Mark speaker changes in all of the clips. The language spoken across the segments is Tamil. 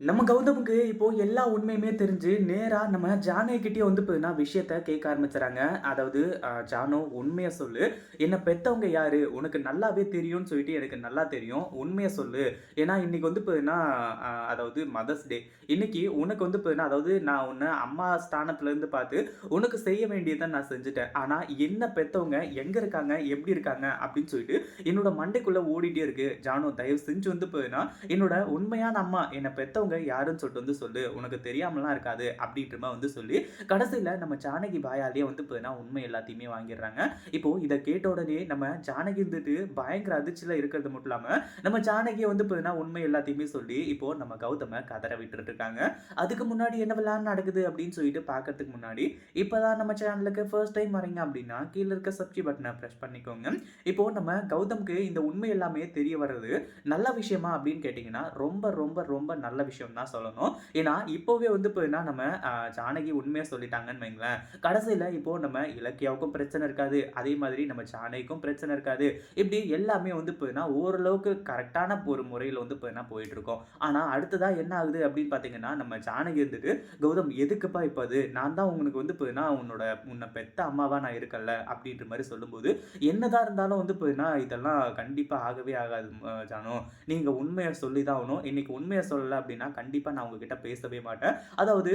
Speaker 1: நம்ம கௌதமுக்கு இப்போ எல்லா உண்மையுமே தெரிஞ்சு நேரா நம்ம ஜானகிட்டயே வந்து பார்த்தீங்கன்னா விஷயத்த கேட்க ஆரம்பிச்சுறாங்க. அதாவது ஜானோ உண்மையை சொல்லு. என்னை பெத்தவங்க யாரு? உனக்கு நல்லாவே தெரியும்னு சொல்லிட்டு எனக்கு நல்லா தெரியும். உண்மையை சொல்லு. ஏன்னா இன்னைக்கு வந்து பார்த்தீங்கன்னா அதாவது மதர்ஸ் டே. இன்னைக்கு உனக்கு வந்து பார்த்தீங்கன்னா அதாவது நான் உன்னை அம்மா ஸ்தானத்துல இருந்து பார்த்து உனக்கு செய்ய வேண்டியதை நான் செஞ்சுட்டேன். ஆனா என்ன பெத்தவங்க எங்க இருக்காங்க? எப்படி இருக்காங்க? அப்படின்னு சொல்லிட்டு என்னோட மண்டைக்குள்ள ஓடிட்டே இருக்கு. ஜானோ தயவு செஞ்சு வந்து பார்த்தீங்கன்னா என்னோட உண்மையான அம்மா என்னை அவங்க யாருன்னு சொல்லிட்டு வந்து சொல்லு. உனக்கு தெரியாமலாம் இருக்காது அப்படின்ற மாதிரி வந்து சொல்லி கடைசியில் நம்ம ஜானகி பாயாலேயே வந்து பார்த்தீங்கன்னா உண்மை எல்லாத்தையுமே வாங்கிடுறாங்க. இப்போ இதை கேட்ட உடனே நம்ம ஜானகி இருந்துட்டு பயங்கர அதிர்ச்சியில் இருக்கிறது மட்டும் இல்லாமல் நம்ம ஜானகியை வந்து பார்த்தீங்கன்னா உண்மை எல்லாத்தையுமே சொல்லி இப்போ நம்ம கௌதம கதற விட்டுட்டு இருக்காங்க. அதுக்கு முன்னாடி என்ன விளையாண்டு நடக்குது அப்படின்னு சொல்லிட்டு பார்க்கறதுக்கு முன்னாடி இப்போதான் நம்ம சேனலுக்கு ஃபர்ஸ்ட் டைம் வரீங்க அப்படின்னா கீழே இருக்க சப்ஸ்கிரைப் பட்டனை ப்ரெஸ் பண்ணிக்கோங்க. இப்போ நம்ம கௌதம்க்கு இந்த உண்மை எல்லாமே தெரிய வர்றது நல்ல விஷயமா அப்படின்னு கேட்டிங்கன்னா ரொம்ப ரொம்ப ரொம்ப நல்ல விஷயம். தான் சொல்லணும். ஏன்னா இப்போவே வந்து போயின்னா நம்ம ஜானகி உண்மையை சொல்லிட்டாங்கன்னு வைங்களேன். கடைசியில் இப்போ நம்ம இலக்கியாவுக்கும் பிரச்சனை இருக்காது. அதே மாதிரி நம்ம ஜானகிக்கும் பிரச்சனை இருக்காது. இப்படி எல்லாமே வந்து போயின்னா ஓரளவுக்கு கரெக்டான ஒரு முறையில் வந்து போயின்னா போயிட்டு இருக்கோம் ஆனால் அடுத்ததாக என்ன ஆகுது அப்படின்னு பார்த்தீங்கன்னா நம்ம ஜானகி இருந்துட்டு கௌதம் எதுக்குப்பா இப்போ அது? நான் தான் உங்களுக்கு வந்து போயின்னா உன்னோட உன்னை பெத்த அம்மாவாக நான் இருக்கல அப்படின்ற மாதிரி சொல்லும்போது என்னதான் இருந்தாலும் வந்து போயின்னா இதெல்லாம் கண்டிப்பாக ஆகவே ஆகாது ஜானோ. நீங்கள் உண்மையை சொல்லி தான் ஆகணும். இன்னைக்கு உண்மையை சொல்லலை அப்படின்னா கண்டிப்பாக நான் உங்ககிட்ட பேசவே மாட்டேன். அதாவது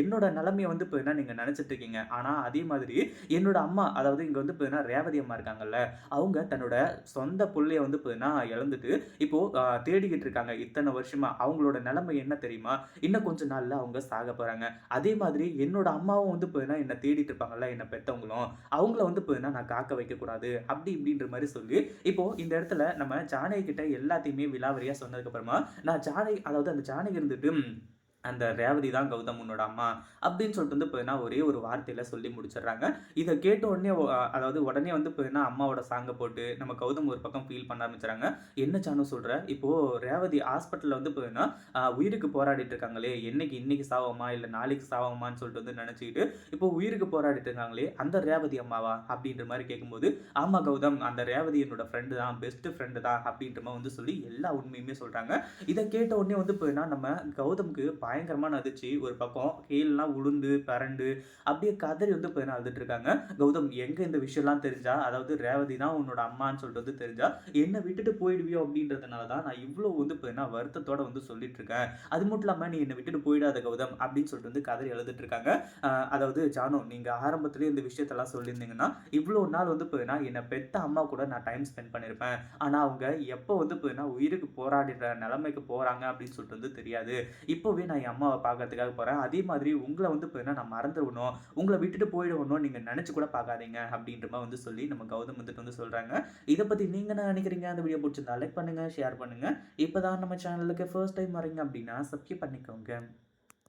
Speaker 1: என்னோட நிலைமையை வந்து இப்போ என்ன நீங்கள் நினச்சிட்டு இருக்கீங்க? ஆனால் அதே மாதிரி என்னோட அம்மா அதாவது இங்கே வந்து இப்போ ரேவதி அம்மா இருக்காங்கல்ல அவங்க தன்னோட சொந்த பிள்ளைய வந்து இப்போ இழந்துட்டு இப்போ தேடிக்கிட்டு இருக்காங்க. இத்தனை வருஷமா அவங்களோட நிலைமை என்ன தெரியுமா? இன்னும் கொஞ்ச நாளில் அவங்க சாக போறாங்க. அதே மாதிரி என்னோட அம்மாவும் வந்து இப்போ என்னை தேடிட்டு இருப்பாங்கல்ல என்னை பெற்றவங்களும் அவங்கள வந்து இப்போ நான் காக்க வைக்கக்கூடாது அப்படி இப்படின்ற மாதிரி சொல்லி இப்போ இந்த இடத்துல நம்ம ஜானகி கிட்ட எல்லாத்தையுமே விலாவரியாக சொன்னதுக்கப்புறமா நான் ஜானகி அதாவது அந்த ஜானகி இருந்துட்டு அந்த ரேவதி தான் கௌதம் உன்னோட அம்மா அப்படின்னு சொல்லிட்டு வந்து பார்த்தீங்கன்னா ஒரே ஒரு வார்த்தையில் சொல்லி முடிச்சிடுறாங்க. இதை கேட்ட உடனே அதாவது உடனே வந்து பார்த்தீங்கன்னா அம்மாவோட சாங்கை போட்டு நம்ம கௌதம் ஒரு பக்கம் ஃபீல் பண்ண ஆரம்பிச்சுறாங்க என்ன சானு சொல்ற? இப்போது ரேவதி ஹாஸ்பிட்டலில் வந்து பார்த்தீங்கன்னா உயிருக்கு போராடிட்டு இருக்காங்களே என்னைக்கு இன்னைக்கு சாவமா? இல்லை நாளைக்கு சாவமான்னு சொல்லிட்டு வந்து நினச்சிக்கிட்டு இப்போ உயிருக்கு போராடிட்டு இருக்காங்களே அந்த ரேவதி அம்மாவா? அப்படின்ற மாதிரி கேட்கும்போது ஆமா கௌதம் அந்த ரேவதி என்னோட ஃப்ரெண்டு தான் பெஸ்ட் ஃப்ரெண்டு தான் அப்படின்ற மாதிரி வந்து சொல்லி எல்லா உண்மையுமே சொல்கிறாங்க இதை கேட்ட உடனே வந்து பார்த்தீங்கன்னா நம்ம கௌதமுக்கு கௌதம்க்கு பயங்கரமான அதிர்ச்சி. ஒரு பக்கம் கீழெலாம் உளுந்து பரண்டு அப்படியே கதறி வந்து பார்த்தீங்கன்னா அழுதுட்டு கௌதம் எங்கே இந்த விஷயம்லாம் தெரிஞ்சா? அதாவது ரேவதி தான் உன்னோட அம்மான்னு சொல்லிட்டு வந்து தெரிஞ்சா? என்னை விட்டுட்டு போயிடுவியோ அப்படின்றதுனால தான் நான் இவ்வளோ வந்து போயின்னா வருத்தத்தோட வந்து சொல்லிட்டு இருக்கேன் அது மட்டும் இல்லாமல் நீ என்னை விட்டுட்டு போயிடாத கௌதம் அப்படின்னு சொல்லிட்டு வந்து கதறி எழுதிட்டு இருக்காங்க அதாவது ஜானோ நீங்கள் ஆரம்பத்துலேயே இந்த விஷயத்தெல்லாம் சொல்லியிருந்தீங்கன்னா இவ்வளோ நாள் வந்து போயின்னா என்னை பெத்த அம்மா கூட நான் டைம் ஸ்பெண்ட் பண்ணியிருப்பேன். ஆனால் அவங்க எப்போ வந்து போயின்னா உயிருக்கு போராடுற நிலைமைக்கு போகிறாங்க அப்படின்னு சொல்லிட்டு வந்து தெரியாது. இப்போவே நான் என் அம்மாவை பார்க்கறதுக்காக போகிறேன் அதே மாதிரி உங்களை வந்து பார்த்தீங்கன்னா நான் மறந்துடணும். உங்களை விட்டுட்டு போயிடணும் நீங்கள் நினச்சி கூட பார்க்காதீங்க அப்படின்ற மாதிரி வந்து சொல்லி நம்ம கௌதம் வந்துட்டு வந்து சொல்கிறாங்க இதை பற்றி நீங்கள் என்ன நினைக்கிறீங்க? அந்த வீடியோ பிடிச்சிருந்தா லைக் பண்ணுங்கள் ஷேர் பண்ணுங்கள் இப்போ தான் நம்ம சேனலுக்கு ஃபர்ஸ்ட் டைம் வரீங்க அப்படின்னா சப்ஸ்கிரைப் பண்ணிக்கோங்க.